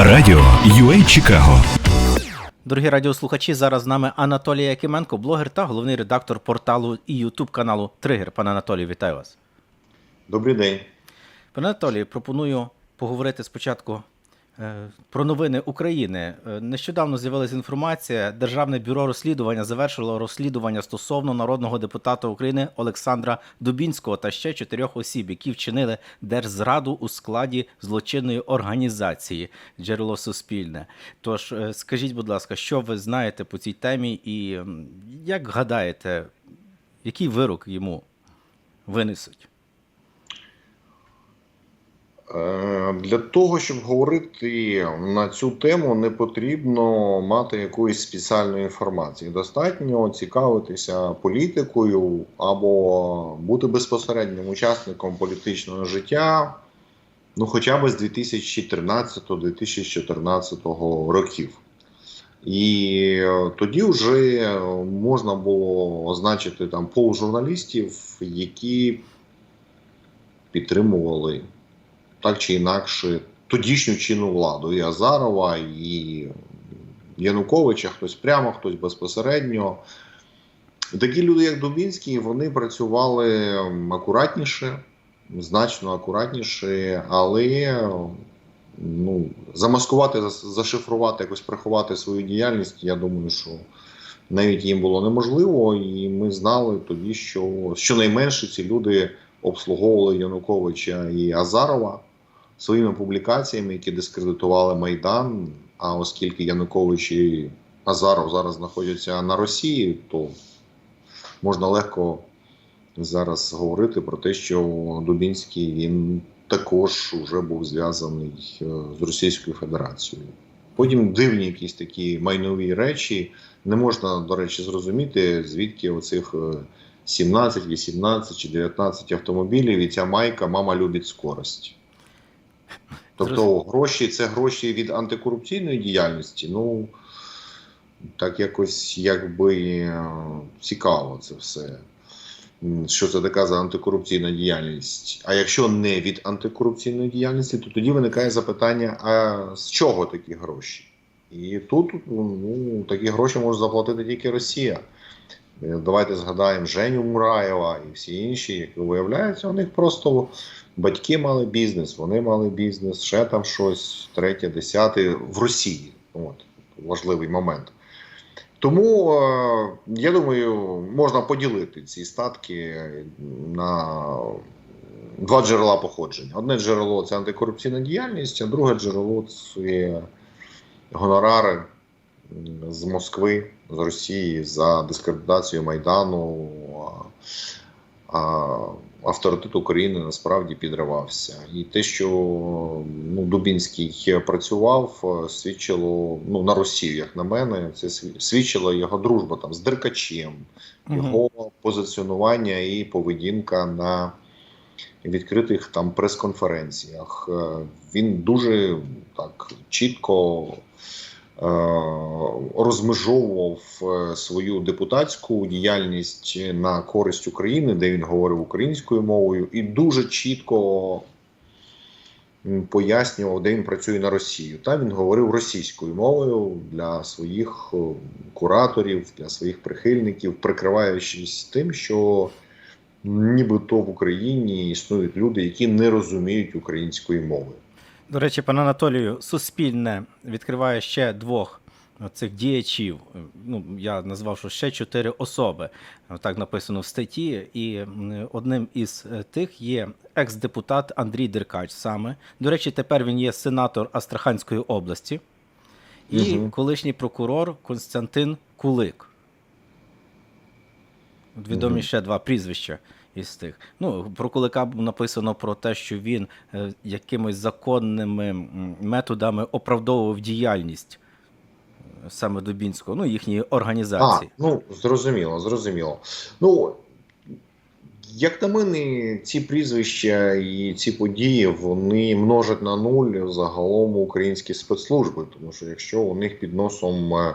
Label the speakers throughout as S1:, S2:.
S1: Радіо UA Чикаго.
S2: Дорогі радіослухачі, зараз з нами Анатолій Якименко, блогер та головний редактор порталу і Ютуб каналу Тригер. Пане Анатолій, вітаю вас.
S3: Добрий день.
S2: Пане Анатолію, пропоную поговорити спочатку про новини України. Е, Нещодавно з'явилася інформація. Державне бюро розслідування завершило розслідування стосовно народного депутата України Олександра Дубінського та ще чотирьох осіб, які вчинили держзраду у складі злочинної організації Джерело Суспільне. Тож е, скажіть, будь ласка, що ви знаєте по цій темі, і як гадаєте, який вирок йому винесуть?
S3: Е, Для того, щоб говорити на цю тему, не потрібно мати якоїсь спеціальної інформації. Достатньо цікавитися політикою або бути безпосереднім учасником політичного життя, ну хоча б з 2013-2014 років. І е, тоді вже можна було означити там пол журналістів, які підтримували так чи інакше тодішню чинну владу. І Азарова, і Януковича, хтось прямо, хтось безпосередньо. Такі люди, як Дубінський, вони працювали акуратніше, значно акуратніше, але ну, замаскувати, зашифрувати, якось приховати свою діяльність, я думаю, що навіть їм було неможливо, і ми знали тоді, що щонайменше ці люди обслуговували Януковича і Азарова своїми публікаціями, які дискредитували Майдан. А оскільки Янукович і Азаров зараз знаходяться на Росії, то можна легко зараз говорити про те, що Дубінський він також вже був зв'язаний е, з Російською Федерацією. Потім дивні якісь такі майнові речі. Не можна, до речі, зрозуміти, звідки оцих е, 17, 18 чи 19 автомобілів, і ця майка мама любить скорость. Тобто гроші це гроші від антикорупційної діяльності. Ну так якось якби е, цікаво це все. Що це така за антикорупційна діяльність? А якщо не від антикорупційної діяльності, то тоді виникає запитання: а з чого такі гроші? І тут ну, такі гроші може заплатити тільки Росія. Е, Давайте згадаємо Женю Мураєва і всі інші, які виявляється, у них просто батьки мали бізнес, вони мали бізнес, ще там щось, третє, десяте в Росії. От важливий момент. Тому е, я думаю, можна поділити ці статки на два джерела походження. Одне джерело це антикорупційна діяльність, а друге джерело це гонорари з Москви, з Росії за дискредитацію Майдану. Авторитет України насправді підривався. І те, що ну, Дубінський працював, е, свідчило ну, на Росію, як на мене, це сві- свідчила його дружба там з Деркачем, його позиціонування і поведінка на відкритих там прес-конференціях. Е, Він дуже так чітко розмежовував е, свою депутатську діяльність на користь України, де він говорив українською мовою, і дуже чітко пояснював, де він працює на Росію. Та він говорив російською мовою для своїх е, кураторів, для своїх прихильників, прикриваючись тим, що нібито в Україні існують люди, які не розуміють української мови.
S2: До речі, пане Анатолію, Суспільне відкриває ще двох цих діячів. Ну, я назвав, що ще чотири особи. Так написано в статті. І одним із е, тих є екс-депутат Андрій Деркач саме. До речі, тепер він є сенатор Астраханської області. І
S3: Мгм.
S2: колишній прокурор Константин Кулик. Відомі
S3: Мгм.
S2: ще два прізвища із тих. Ну, про Кулика написано про те, що він е, якимись законними методами оправдовував діяльність е, саме Дубінського, ну, їхньої
S3: А,
S2: організації.
S3: ну зрозуміло, зрозуміло. Ну як на мене, ці прізвища і ці події вони множать на нуль загалом українські спецслужби, тому що якщо у них під носом е,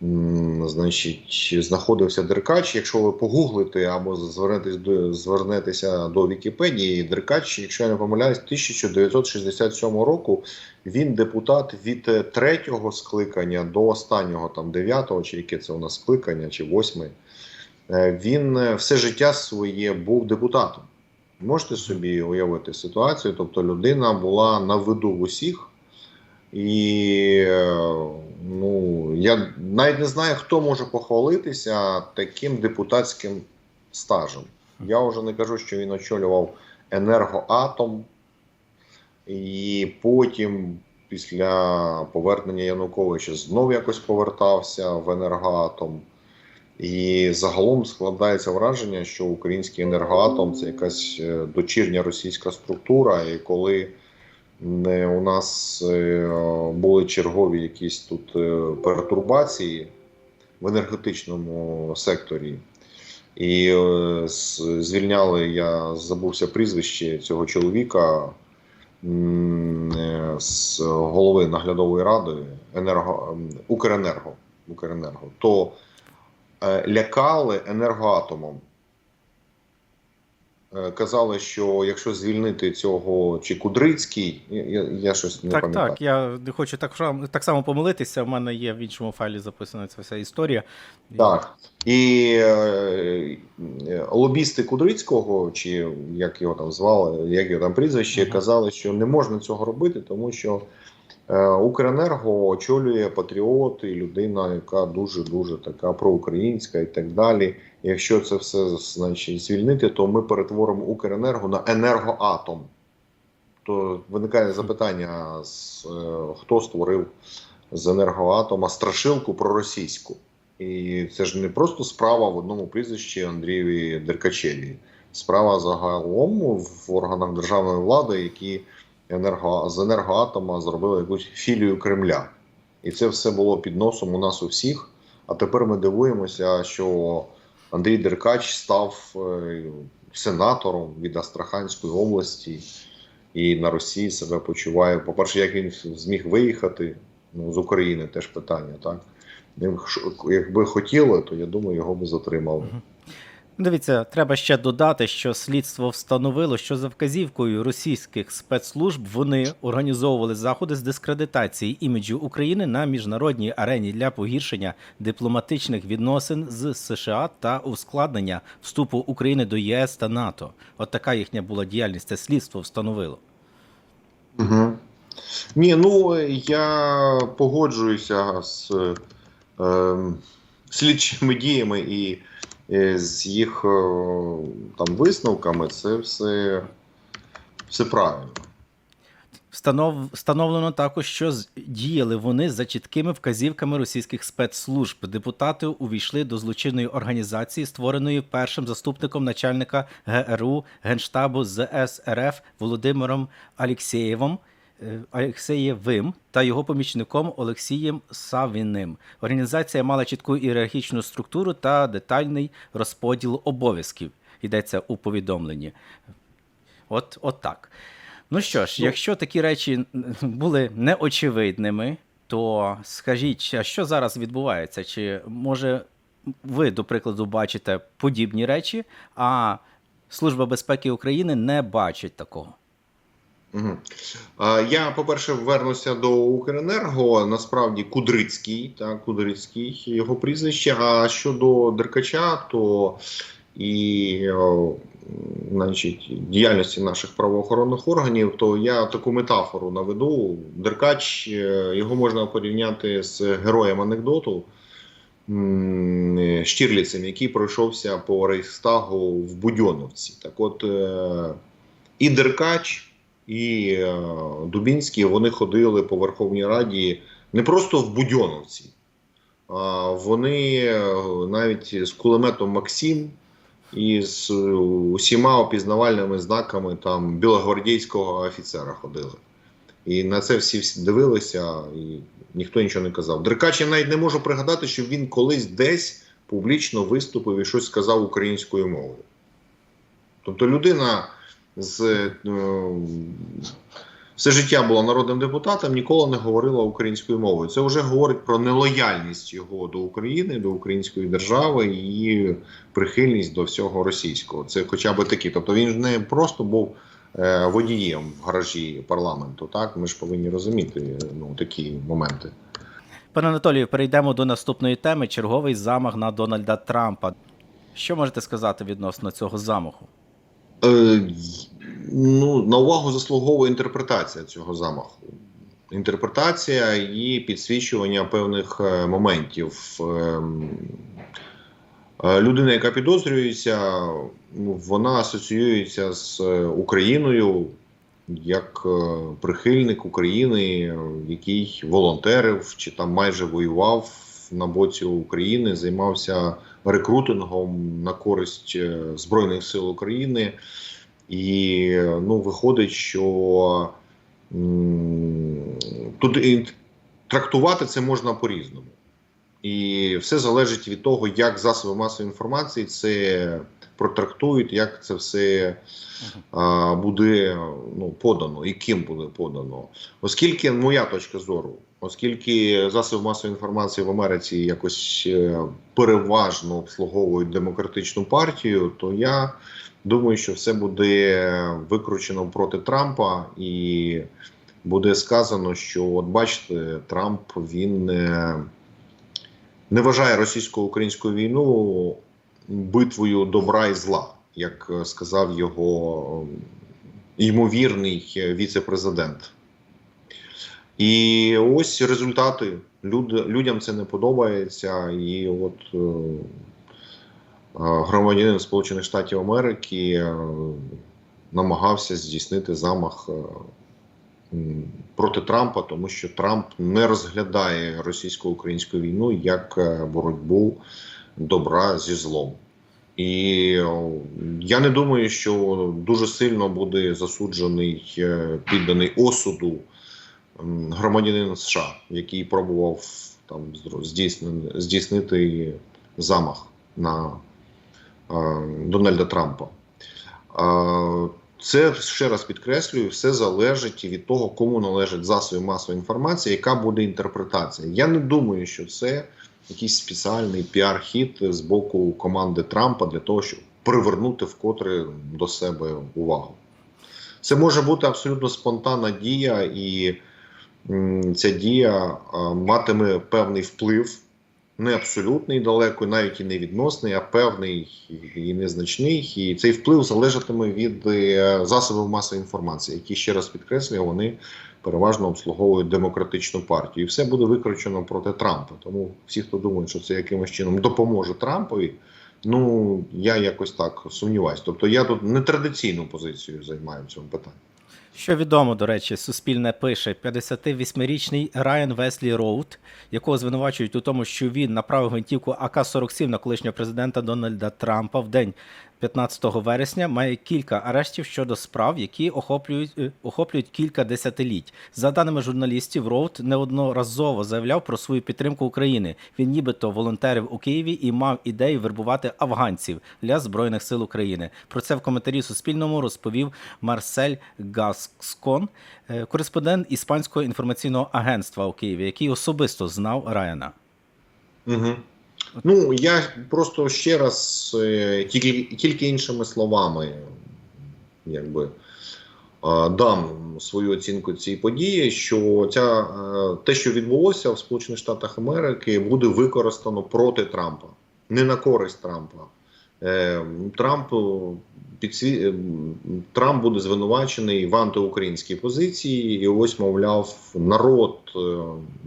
S3: значить, знаходився Деркач. Якщо ви погуглите або звернетесь до, звернетеся до Вікіпедії, Деркач, якщо я не помиляюсь, 1967 року він депутат від третього скликання до останнього, там дев'ятого, чи яке це у нас скликання, чи восьме. Е, Він все життя своє був депутатом. Можете собі уявити ситуацію? Тобто людина була на виду в усіх. І е, ну, я навіть не знаю, хто може похвалитися таким депутатським стажем. Я вже не кажу, що він очолював енергоатом, і потім, після повернення Януковича, знов якось повертався в енергоатом. І загалом складається враження, що український енергоатом це якась е, дочірня російська структура, і коли не у нас е, були чергові якісь тут е, пертурбації в енергетичному секторі. І е, звільняли, я забувся прізвище цього чоловіка з голови наглядової ради енерго, Укренерго, Укренерго, то лякали енергоатомом. Е, Казали, що якщо звільнити цього чи Кудрицький, я, я, щось не
S2: так,
S3: пам'ятаю.
S2: так. Я не хочу так, так само помилитися. В мене є в іншому файлі записана ця вся історія.
S3: Так. І е, е, лобісти Кудрицького, чи як його там звали, як його там прізвище,
S2: Мгм.
S3: казали, що не можна цього робити, тому що Укренерго очолює патріот і людина, яка дуже дуже така проукраїнська і так далі. Якщо це все значить звільнити, то ми перетворимо Укренерго на енергоатом. То виникає запитання, е, хто створив з енергоатома страшилку проросійську. І це ж не просто справа в одному прізвищі Андрієві Деркачеві. Справа загалом в органах державної влади, які енерго, з енергоатома зробили якусь філію Кремля. І це все було під носом у нас у всіх. А тепер ми дивуємося, що Андрій Деркач став е, сенатором від Астраханської області і на Росії себе почуває. По-перше, як він зміг виїхати ну, з України, теж питання, так? Якби хотіли, то я думаю, його би затримали.
S2: Дивіться, треба ще додати, що слідство встановило, що за вказівкою російських спецслужб вони організовували заходи з дискредитації іміджу України на міжнародній арені для погіршення дипломатичних відносин з США та ускладнення вступу України до ЄС та НАТО. От така їхня була діяльність. Це слідство встановило.
S3: Угу. Ні, ну я погоджуюся з е, слідчими діями і з їх е, там висновками. Це все, все правильно.
S2: Встанов... Встановлено також, що діяли вони за чіткими вказівками російських спецслужб. Депутати увійшли до злочинної організації, створеної першим заступником начальника ГРУ Генштабу ЗС РФ Володимиром Алєксєєвим. Е, Алексеєвим та його помічником Олексієм Савіним. Організація мала чітку ієрархічну структуру та детальний розподіл обов'язків. Йдеться у повідомленні. От, от так. Ну що ж,
S3: Ну.
S2: якщо такі речі були неочевидними, то скажіть, а що зараз відбувається? Чи може ви, до прикладу, бачите подібні речі, а Служба безпеки України не бачить такого?
S3: Я, по-перше, вернуся до Укренерго. Насправді Кудрицький, так, Кудрицький його прізвище. А щодо Деркача, то і значить, діяльності наших правоохоронних органів, то я таку метафору наведу. Деркач е, його можна порівняти з героєм анекдоту. Штірліцем, який пройшовся по Рейхстагу в Будьоновці. Так от е, і Деркач, і е, Дубінський вони ходили по Верховній Раді не просто в Будьоновці, а вони е, навіть з кулеметом Максим і з е, усіма опізнавальними знаками там білогвардійського офіцера ходили. І на це всі дивилися, і ніхто нічого не казав. Деркач я навіть не можу пригадати, що він колись десь публічно виступив і щось сказав українською мовою. Тобто людина з, е, все життя була народним депутатом, ніколи не говорила українською мовою. Це вже говорить про нелояльність його до України, до української держави і прихильність до всього російського. Це хоча б такі. Тобто він не просто був е, водієм в гаражі парламенту. Так, ми ж повинні розуміти е, ну, такі моменти.
S2: Пане Анатолію, перейдемо до наступної теми: черговий замах на Дональда Трампа. Що можете сказати відносно цього замаху?
S3: Е, ну, на увагу заслуговує інтерпретація цього замаху. Інтерпретація і підсвічування певних е, моментів. Ем, е, Людина, яка підозрюється, ну, вона асоціюється з Україною як прихильник України, який волонтерив чи там майже воював на боці України, займався рекрутингом на користь е, Збройних сил України. І ну, виходить, що тут трактувати це можна по-різному. І все залежить від того, як засоби масової інформації це протрактують, як це все а, буде ну, подано і ким буде подано. Оскільки моя точка зору, оскільки засоби масової інформації в Америці якось е, переважно обслуговують демократичну партію, то я думаю, що все буде викручено проти Трампа, і буде сказано, що от бачите, Трамп він не, не вважає російсько-українську війну битвою добра і зла, як е, сказав його ймовірний е, віце-президент. І ось результати. Люд, людям це не подобається. І от е, е, громадянин Сполучених Штатів Америки е, намагався здійснити замах е, проти Трампа, тому що Трамп не розглядає російсько-українську війну як е, боротьбу добра зі злом. І я не думаю, що дуже сильно буде засуджений, е, підданий осуду громадянин США, який пробував там здійснити замах на е, Дональда Трампа. Е, Це ще раз підкреслюю, все залежить від того, кому належать засоби масової інформації, яка буде інтерпретація. Я не думаю, що це якийсь спеціальний піар-хід з боку команди Трампа для того, щоб привернути вкотре до себе увагу. Це може бути абсолютно спонтанна дія, і ця дія матиме певний вплив, не абсолютний далеко, навіть і не відносний, а певний і незначний. І цей вплив залежатиме від е, засобів масової інформації, які ще раз підкреслюю, вони переважно обслуговують демократичну партію. І все буде викручено проти Трампа. Тому всі, хто думає, що це якимось чином допоможе Трампові, ну я якось так сумніваюся. Тобто я тут нетрадиційну позицію займаю в цьому питанні.
S2: Що відомо, до речі, Суспільне пише 58-річний Райан Веслі Роуд, якого звинувачують у тому, що він направив гвинтівку АК-47 на колишнього президента Дональда Трампа в день 15 вересня, має кілька арештів щодо справ, які охоплюють, е, охоплюють кілька десятиліть. За даними журналістів, Роуд неодноразово заявляв про свою підтримку України. Він нібито волонтерив у Києві і мав ідею вербувати афганців для збройних сил України. Про це в коментарі Суспільному розповів Марсель Гаскон, е, кореспондент іспанського інформаційного агентства у Києві, який особисто знав Райана.
S3: Угу. Ну, я просто ще раз, е, тільки, тільки іншими словами, якби е, дам свою оцінку цій події, що ця, е, те, що відбулося в Сполучених Штатах Америки, буде використано проти Трампа, не на користь Трампа. Трамп, підсві... Трамп буде звинувачений в антиукраїнській позиції, і ось, мовляв, народ,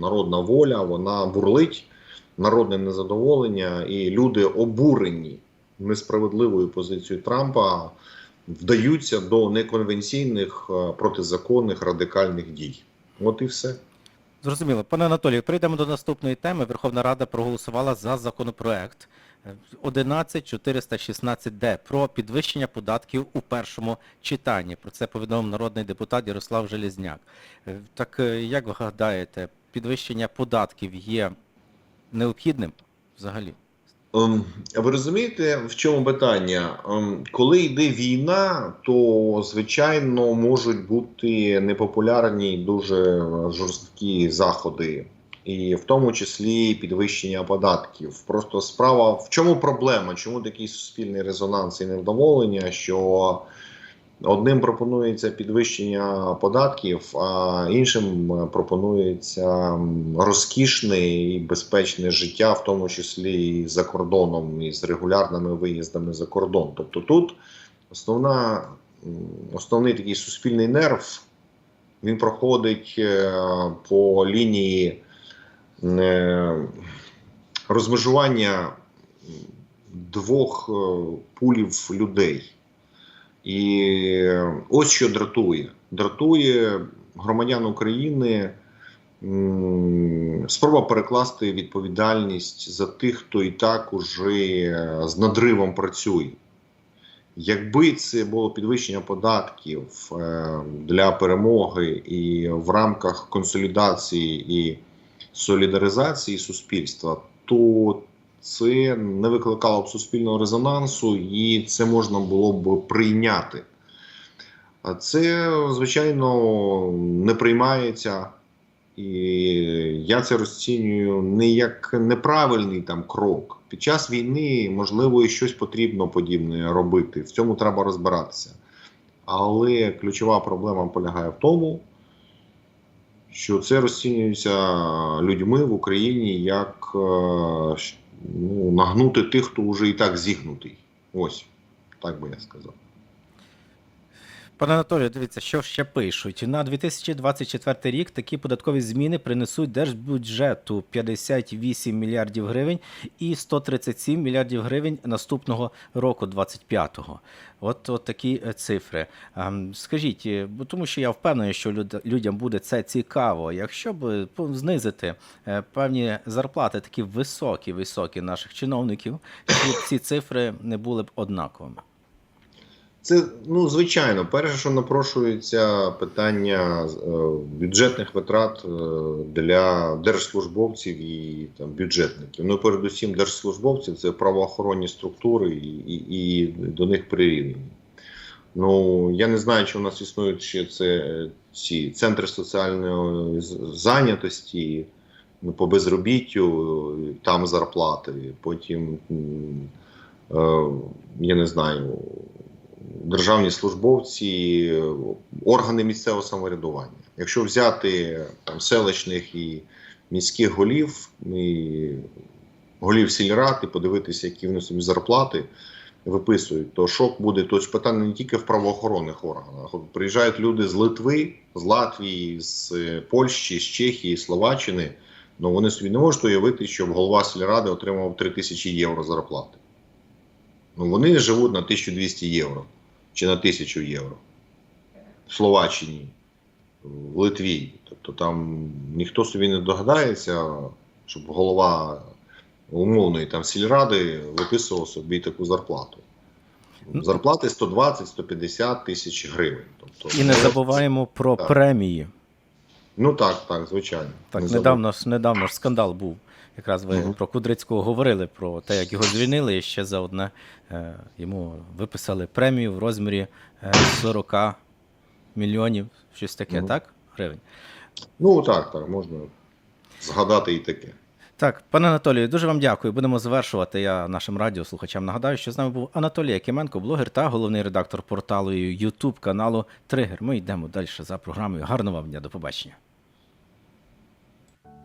S3: народна воля, вона бурлить народне незадоволення, і люди обурені несправедливою позицією Трампа вдаються до неконвенційних, е, протизаконних радикальних дій. От і все.
S2: Зрозуміло. Пане Анатолію, прийдемо до наступної теми. Верховна Рада проголосувала за законопроект е, 11416Д про підвищення податків у першому читанні. Про це повідомив народний депутат Ярослав Железняк. Е, Так е, як ви гадаєте, підвищення податків є необхідним взагалі?
S3: Ем, Ви розумієте, в чому питання? Ем, Коли йде війна, то звичайно можуть бути непопулярні дуже жорсткі заходи, і в тому числі підвищення податків. Просто справа в чому проблема? Чому такий суспільний резонанс і невдоволення? Що одним пропонується підвищення податків, а іншим е, пропонується розкішне і безпечне життя, в тому числі і за кордоном, і з регулярними виїздами за кордон. Тобто тут основна, основний такий суспільний нерв він проходить е, по лінії е, розмежування двох пулів людей. І ось що дратує. Дратує громадян України спроба перекласти відповідальність за тих, хто і так уже з надривом працює. Якби це було підвищення податків е, для перемоги і в рамках консолідації і солідаризації суспільства, то це не викликало б суспільного резонансу, і це можна було б прийняти. А це, звичайно, не приймається. І я це розцінюю не як неправильний там крок. Під час війни, можливо, і щось потрібно подібне робити. В цьому треба розбиратися. Але ключова проблема полягає в тому, що це розцінюється людьми в Україні як е, ну, нагнути тих, хто вже і так зігнутий. Ось, так би я сказав.
S2: Пане Анатолію, дивіться, що ще пишуть. На 2024 рік такі податкові зміни принесуть держбюджету 58 мільярдів гривень і 137 мільярдів гривень наступного року, 25-го. От, от такі е, цифри. Ем, Скажіть, е, бо тому що я впевнений, що люд- людям буде це цікаво. Якщо б е, знизити певні зарплати, такі високі, високі наших чиновників, щоб ці цифри не були б однаковими.
S3: Це ну звичайно, перше, що напрошується питання е, бюджетних витрат е, для держслужбовців і там бюджетників. Ну передусім держслужбовців це правоохоронні структури і, і, і до них прирівняні. Ну я не знаю, чи у нас існують ще це ці центри соціальної зайнятості ну, по безробіттю, там зарплати. Потім е, я не знаю державні службовці, органи місцевого самоврядування. Якщо взяти там, селищних і міських голів, і голів сільрад і подивитися, які вони собі зарплати виписують, то шок буде. То питання не тільки в правоохоронних органах. Приїжджають люди з Литви, з Латвії, з Польщі, з Чехії, Словаччини. Ну вони собі не можуть уявити, щоб голова сільради отримав 3 тисячі євро зарплати. Ну, вони живуть на 1200 євро чи на 1000 євро. В Словаччині, в Литві. Тобто там ніхто собі не догадається, щоб голова умовної там сільради виписував собі таку зарплату. Зарплати 120-150 тисяч гривень. Тобто,
S2: І не
S3: ну,
S2: забуваємо про
S3: так.
S2: премії.
S3: Ну так, так, звичайно.
S2: Так,
S3: Не
S2: недавно ж недавно ж скандал був. Якраз ви
S3: Мгм.
S2: про Кудрицького говорили про те, як його звільнили, і ще за одне е, йому виписали премію в розмірі е, 40 мільйонів, щось таке,
S3: Мгм.
S2: так? Гривень.
S3: Ну так, так, можна згадати і таке.
S2: Так, пане Анатолію, дуже вам дякую. Будемо завершувати. Я нашим радіослухачам нагадаю, що з нами був Анатолій Якименко, блогер та головний редактор порталу YouTube каналу Тригер. Ми йдемо далі за програмою. Гарного вам дня, до побачення.